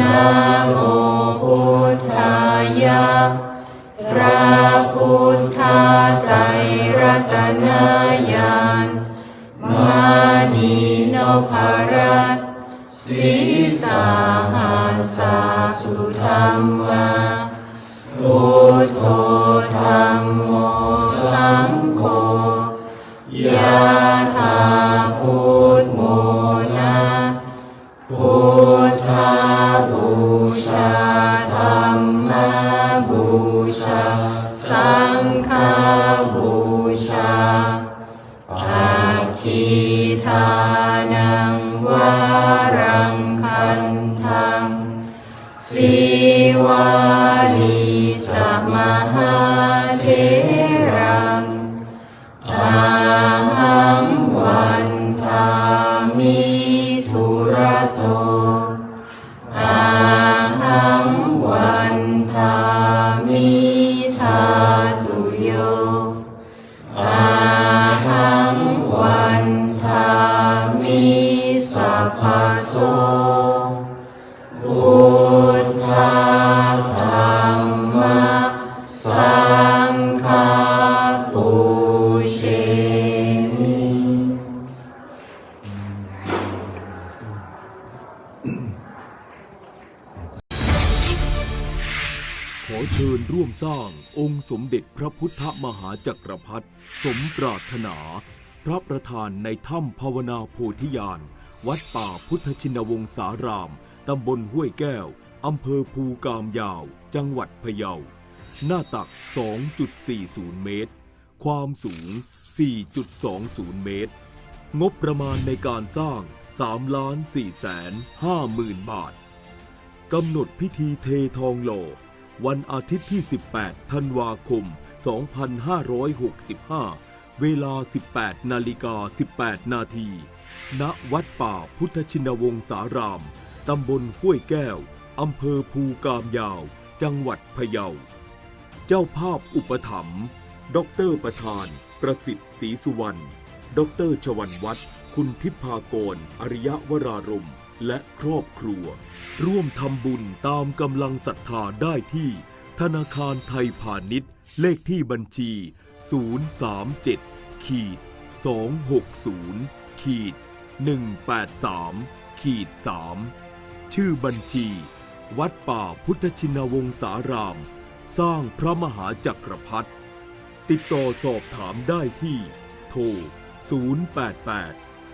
นะโมพุทธายะพระพุทธไตรรัตนญาณมานีนภารัตสีสาหาสาสุธรรมาพุทโธธรรมโมสังโฆ บูชาอาคีทานังวารังคันธังสีวาลีจะมหา ขอเชิญร่วมสร้างองค์สมเด็จพระพุทธมหาจักรพรรดิสมปรารถนา พระประธานในถ้ำภาวนาโพธิญาณ วัดป่าพุทธชินวงศาราม ตำบลห้วยแก้ว อำเภอภูกามยาว จังหวัดพะเยา หน้าตัก 2.40 เมตร ความสูง 4.20 เมตร งบประมาณในการสร้าง 3ล้าน4แสน5หมื่นบาท กำหนดพิธีเททองหล่อวันอาทิตย์ที่ 18 ธันวาคม 2565 เวลา 18 นาฬิกา 18 นาที ณ วัดป่าพุทธชินวงศาราม ตำบลห้วยแก้ว อำเภอภูกามยาว จังหวัดพะเยา เจ้าภาพอุปถัมภ์ดอกเตอรประธาน ประสิทธิ์ศรีสุวรรณดอกเตอรชวันวัฒน์ คุณทิพากร อริยวรารมและครอบครัว ร่วมทำบุญตามกำลังศรัทธาได้ที่ ธนาคารไทยพาณิชย์ เลขที่บัญชี 037ขีด260ขีด183ขีด3ชื่อบัญชี วัดป่าพุทธชินวงศาราม สร้างพระมหาจักรพรรดิติดต่อสอบถามได้ที่ โทร 088